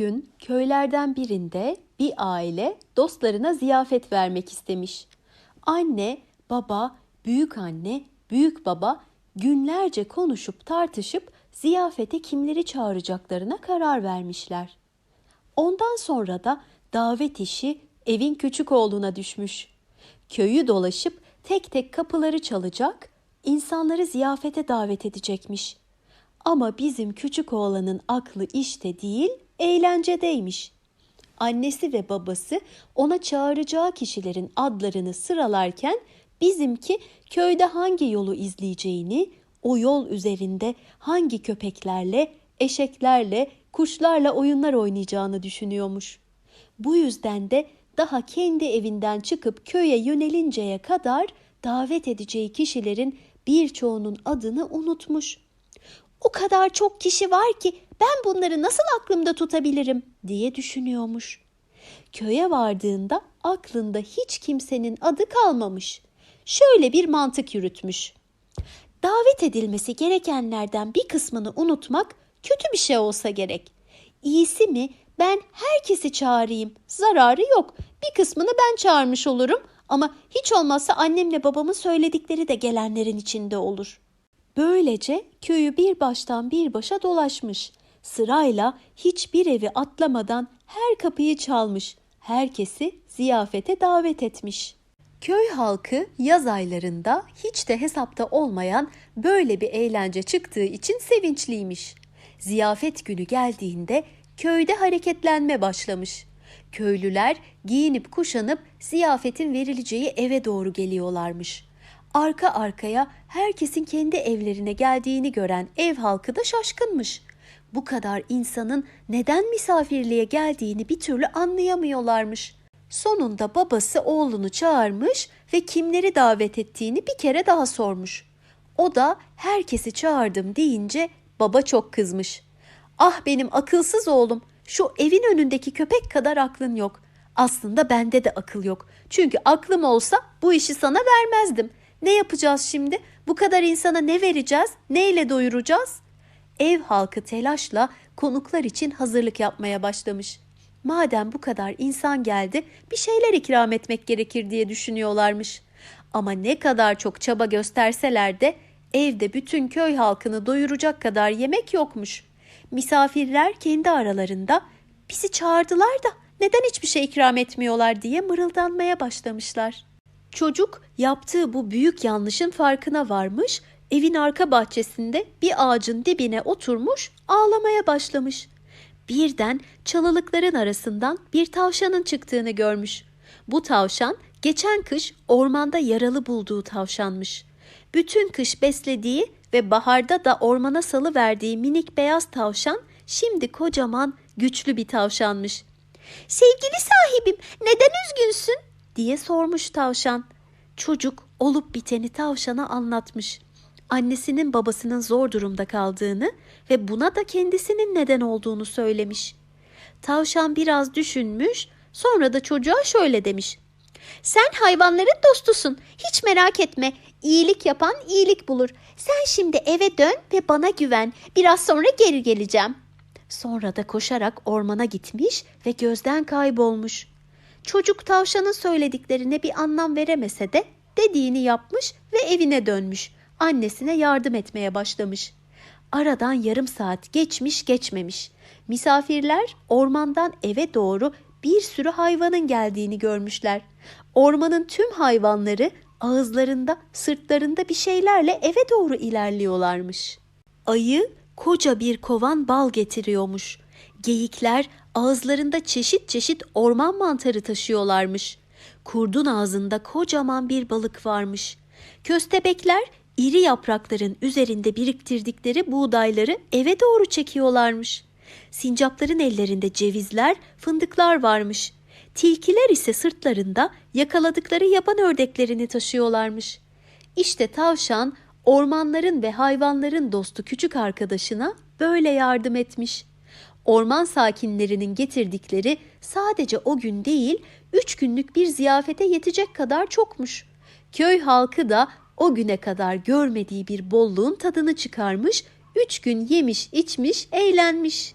gün köylerden birinde bir aile dostlarına ziyafet vermek istemiş. Anne, baba, büyük anne, büyük baba günlerce konuşup tartışıp ziyafete kimleri çağıracaklarına karar vermişler. Ondan sonra da davet işi evin küçük oğluna düşmüş. Köyü dolaşıp tek tek kapıları çalacak, insanları ziyafete davet edecekmiş. Ama bizim küçük oğlanın aklı işte değil, eğlencedeymiş. Annesi ve babası ona çağıracağı kişilerin adlarını sıralarken bizimki köyde hangi yolu izleyeceğini, o yol üzerinde hangi köpeklerle, eşeklerle, kuşlarla oyunlar oynayacağını düşünüyormuş. Bu yüzden de daha kendi evinden çıkıp köye yönelinceye kadar davet edeceği kişilerin birçoğunun adını unutmuş. O kadar çok kişi var ki ben bunları nasıl aklımda tutabilirim diye düşünüyormuş. Köye vardığında aklında hiç kimsenin adı kalmamış. Şöyle bir mantık yürütmüş. Davet edilmesi gerekenlerden bir kısmını unutmak kötü bir şey olsa gerek. İyisi mi ben herkesi çağırayım. Zararı yok. Bir kısmını ben çağırmış olurum ama hiç olmazsa annemle babamın söyledikleri de gelenlerin içinde olur. Böylece köyü bir baştan bir başa dolaşmış. Sırayla hiçbir evi atlamadan her kapıyı çalmış. Herkesi ziyafete davet etmiş. Köy halkı yaz aylarında hiç de hesapta olmayan böyle bir eğlence çıktığı için sevinçliymiş. Ziyafet günü geldiğinde köyde hareketlenme başlamış. Köylüler giyinip kuşanıp ziyafetin verileceği eve doğru geliyorlarmış. Arka arkaya herkesin kendi evlerine geldiğini gören ev halkı da şaşkınmış. Bu kadar insanın neden misafirliğe geldiğini bir türlü anlayamıyorlarmış. Sonunda babası oğlunu çağırmış ve kimleri davet ettiğini bir kere daha sormuş. O da herkesi çağırdım deyince baba çok kızmış. Ah benim akılsız oğlum, şu evin önündeki köpek kadar aklın yok. Aslında bende de akıl yok. Çünkü aklım olsa bu işi sana vermezdim. Ne yapacağız şimdi? Bu kadar insana ne vereceğiz? Neyle doyuracağız? Ev halkı telaşla konuklar için hazırlık yapmaya başlamış. Madem bu kadar insan geldi, bir şeyler ikram etmek gerekir diye düşünüyorlarmış. Ama ne kadar çok çaba gösterseler de evde bütün köy halkını doyuracak kadar yemek yokmuş. Misafirler kendi aralarında bizi çağırdılar da neden hiçbir şey ikram etmiyorlar diye mırıldanmaya başlamışlar. Çocuk yaptığı bu büyük yanlışın farkına varmış, evin arka bahçesinde bir ağacın dibine oturmuş ağlamaya başlamış. Birden çalılıkların arasından bir tavşanın çıktığını görmüş. Bu tavşan geçen kış ormanda yaralı bulduğu tavşanmış. Bütün kış beslediği ve baharda da ormana salı verdiği minik beyaz tavşan şimdi kocaman güçlü bir tavşanmış. Sevgili sahibim neden üzgünsün diye sormuş tavşan. Çocuk olup biteni tavşana anlatmış. Annesinin babasının zor durumda kaldığını ve buna da kendisinin neden olduğunu söylemiş. Tavşan biraz düşünmüş, sonra da çocuğa şöyle demiş. Sen hayvanların dostusun. Hiç merak etme. İyilik yapan iyilik bulur. Sen şimdi eve dön ve bana güven. Biraz sonra geri geleceğim. Sonra da koşarak ormana gitmiş ve gözden kaybolmuş. Çocuk tavşanın söylediklerine bir anlam veremese de dediğini yapmış ve evine dönmüş. Annesine yardım etmeye başlamış. Aradan yarım saat geçmiş geçmemiş. Misafirler ormandan eve doğru bir sürü hayvanın geldiğini görmüşler. Ormanın tüm hayvanları ağızlarında, sırtlarında bir şeylerle eve doğru ilerliyorlarmış. Ayı koca bir kovan bal getiriyormuş. Geyikler ağızlarında çeşit çeşit orman mantarı taşıyorlarmış. Kurdun ağzında kocaman bir balık varmış. Köstebekler iri yaprakların üzerinde biriktirdikleri buğdayları eve doğru çekiyorlarmış. Sincapların ellerinde cevizler, fındıklar varmış. Tilkiler ise sırtlarında yakaladıkları yaban ördeklerini taşıyorlarmış. İşte tavşan ormanların ve hayvanların dostu küçük arkadaşına böyle yardım etmiş. Orman sakinlerinin getirdikleri sadece o gün değil, üç günlük bir ziyafete yetecek kadar çokmuş. Köy halkı da o güne kadar görmediği bir bolluğun tadını çıkarmış, üç gün yemiş, içmiş, eğlenmiş.